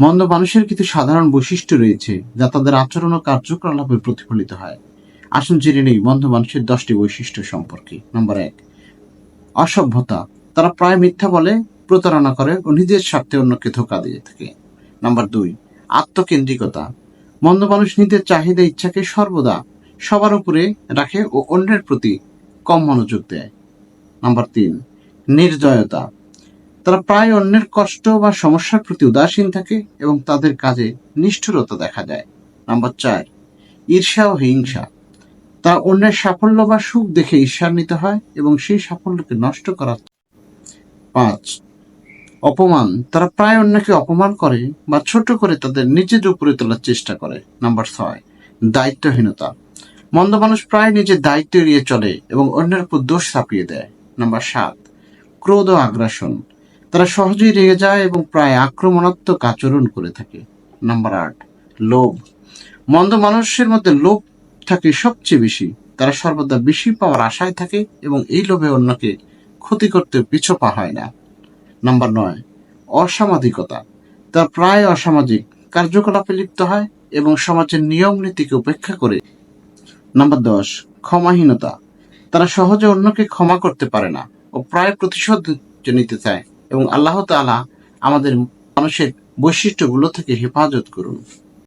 মন্দ মানুষের কিছু সাধারণ বৈশিষ্ট্য রয়েছে যা তাদের আচরণ ও কার্যকলাপে প্রতিফলিত হয়। আসুন জেনে নেই মন্দ মানুষের দশটি বৈশিষ্ট্য সম্পর্কে। নম্বর এক, অসভ্যতা। তারা প্রায় মিথ্যা বলে, প্রতারণা করে ও নিজের স্বার্থে অন্যকে ধোকা দিয়ে থাকে। নাম্বার দুই, আত্মকেন্দ্রিকতা। মন্দ মানুষ নিজের চাহিদা, ইচ্ছাকে সর্বদা সবার উপরে রাখে ও অন্যের প্রতি কম মনোযোগ দেয়। নাম্বার তিন, নির্দয়তা। তারা প্রায় অন্যের কষ্ট বা সমস্যার প্রতি উদাসীন থাকে এবং তাদের কাজে নিষ্ঠুরতা দেখা যায় নাম্বার চার, ঈর্ষা ও হিংসা। তারা অন্যের সাফল্য বা সুখ দেখে ঈর্ষান্বিত হয় এবং সেই সাফল্যকে নষ্ট করার পাঁচ, অপমান। তারা প্রায় অন্যকে অপমান করে বা ছোট করে তাদের নিজের উপরে তোলার চেষ্টা করে। নাম্বার ছয়, দায়িত্বহীনতা। মন্দ মানুষ প্রায় নিজের দায়িত্ব এড়িয়ে চলে এবং অন্যের উপর দোষ চাপিয়ে দেয়। নাম্বার সাত, ক্রোধ ও আগ্রাসন। তারা সহজেই রেগে যায় এবং প্রায় আক্রমণাত্মক আচরণ করে থাকে। নাম্বার আট, লোভ। মন্দ মানুষের মধ্যে লোভ থাকে সবচেয়ে বেশি। তারা সর্বদা বেশি পাওয়ার আশায় থাকে এবং এই লোভে অন্যকে ক্ষতি করতে পিছপা হয় না। নাম্বার নয়, অসামাজিকতা। তারা প্রায় অসামাজিক, কার্যকলাপে লিপ্ত হয় এবং সমাজের নিয়ম নীতিকে উপেক্ষা করে। নাম্বার দশ, ক্ষমাহীনতা। তারা সহজে অন্যকে ক্ষমা করতে পারে না ও প্রায় প্রতিশোধ নিতে চায়। এবং আল্লাহ তালা আমাদের মানুষের বৈশিষ্ট্যগুলো থেকে হেফাজত করুন।